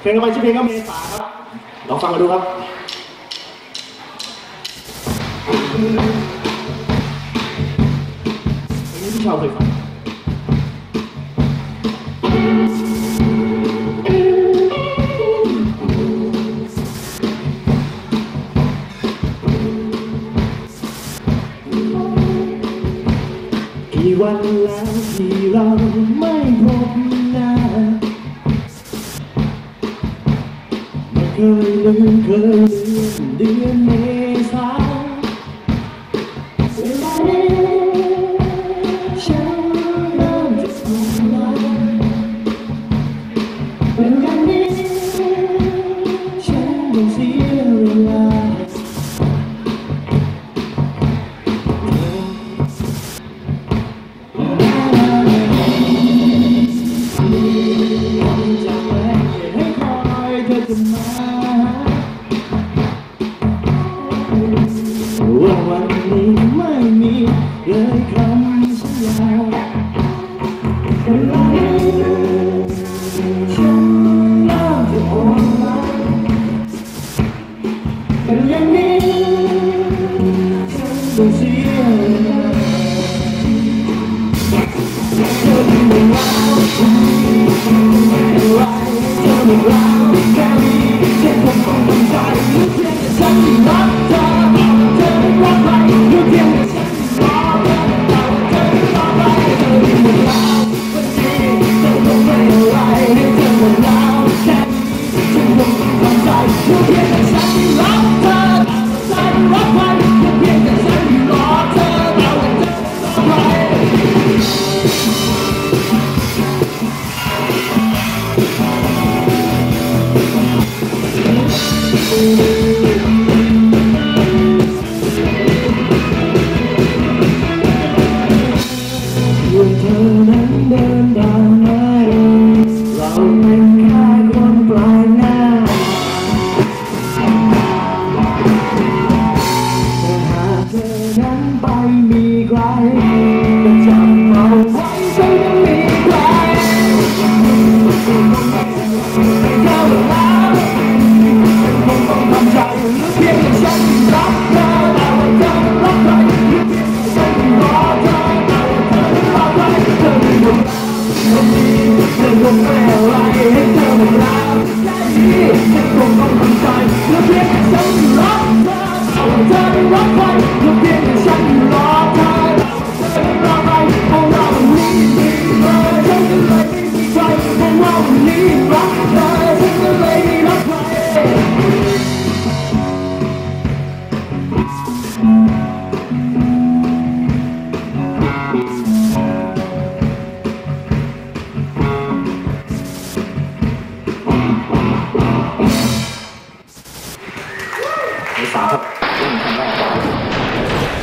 เพลงต่อไปชื่อเพลงก็เมษาครับลองฟังมาดูครับเพลงนี้พี่ชาวเคยฟัง วันแล้วที่เราไม่พบหน้าไม่เคยลืมเคยลืมเดือนเมษา ที่ไม่มีเลยคำสัญญาแต่เรา Turn me round, turn me round. We'll turn and burn down 다